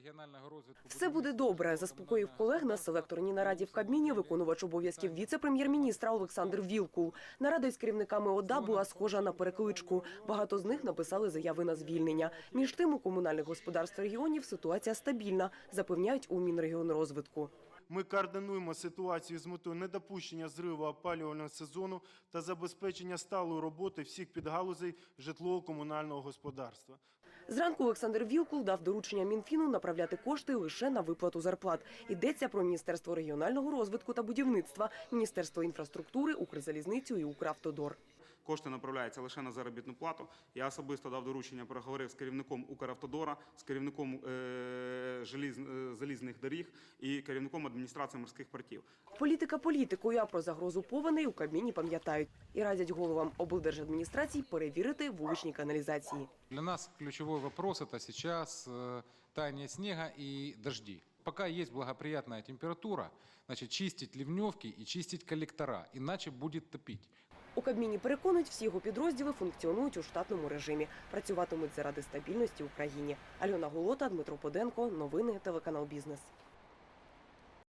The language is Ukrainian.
регіонального розвитку Все буде добре, заспокоїв колег на селекторній нараді в Кабміні виконувач обов'язків віце-прем'єр-міністра Олександр Вілкул. Нарада із керівниками ОДА була схожа на перекличку. Багато з них написали заяви на звільнення. Між тим, у комунальних господарств регіонів ситуація стабільна, запевняють у Мінрегіонрозвитку. Ми координуємо ситуацію з метою недопущення зриву опалювального сезону та забезпечення сталої роботи всіх підгалузей житлово-комунального господарства. Зранку Олександр Вілкул дав доручення Мінфіну направляти кошти лише на виплату зарплат. Йдеться про Міністерство регіонального розвитку та будівництва, Міністерство інфраструктури, Укрзалізницю і Укравтодор. Кошти направляються лише на заробітну плату. Я особисто дав доручення, переговорив з керівником Укравтодора, з керівником е, желіз, е, залізних доріг і керівником адміністрації морських портів. Політика політикою, а про загрозу повеней у Кабміні пам'ятають і радять головам облдержадміністрацій перевірити вуличні каналізації. Для нас ключевой вопрос это сейчас э, таяние снега и дожди. Пока есть благоприятная температура, значит чистить ливневки и чистить коллектора, иначе будет топить. У Кабміні переконують, всі його підрозділи функціонують у штатному режимі. Працюватимуть заради стабільності в Україні. Альона Голота, Дмитро Поденко. Новини телеканал Бізнес.